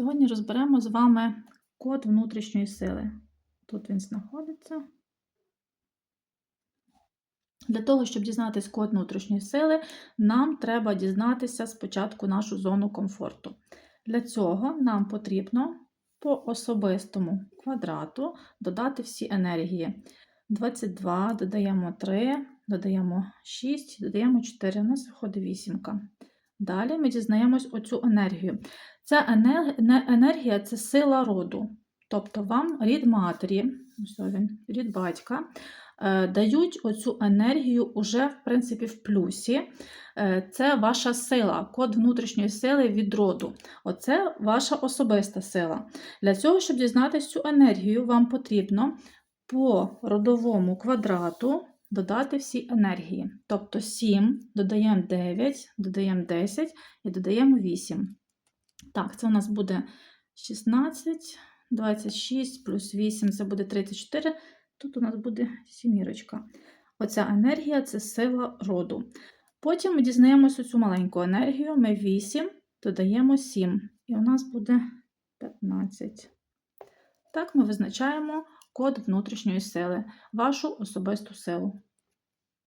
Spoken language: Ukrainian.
Сьогодні розберемо з вами код внутрішньої сили. Тут він знаходиться. Для того, щоб дізнатись код внутрішньої сили, нам треба дізнатися спочатку нашу зону комфорту. Для цього нам потрібно по особистому квадрату додати всі енергії. 22, додаємо 3, додаємо 6, додаємо 4, у нас виходить вісімка. Далі ми дізнаємось оцю енергію. Ця енергія це сила роду. Тобто вам рід матері, він, рід батька, е, дають оцю енергію уже, в принципі, в плюсі. Е, Це ваша сила, код внутрішньої сили від роду. Оце ваша особиста сила. Для цього, щоб дізнатися цю енергію, вам потрібно по родовому квадрату додати всі енергії. Тобто 7, додаємо 9, додаємо 10 і додаємо 8. Так, це у нас буде 16, 26 плюс 8 це буде 34. Тут у нас буде сімірочка. Оця енергія це сила роду. Потім ми дізнаємося цю маленьку енергію. Ми 8 додаємо 7. І у нас буде 15. Так, ми визначаємо код внутрішньої сили, вашу особисту силу.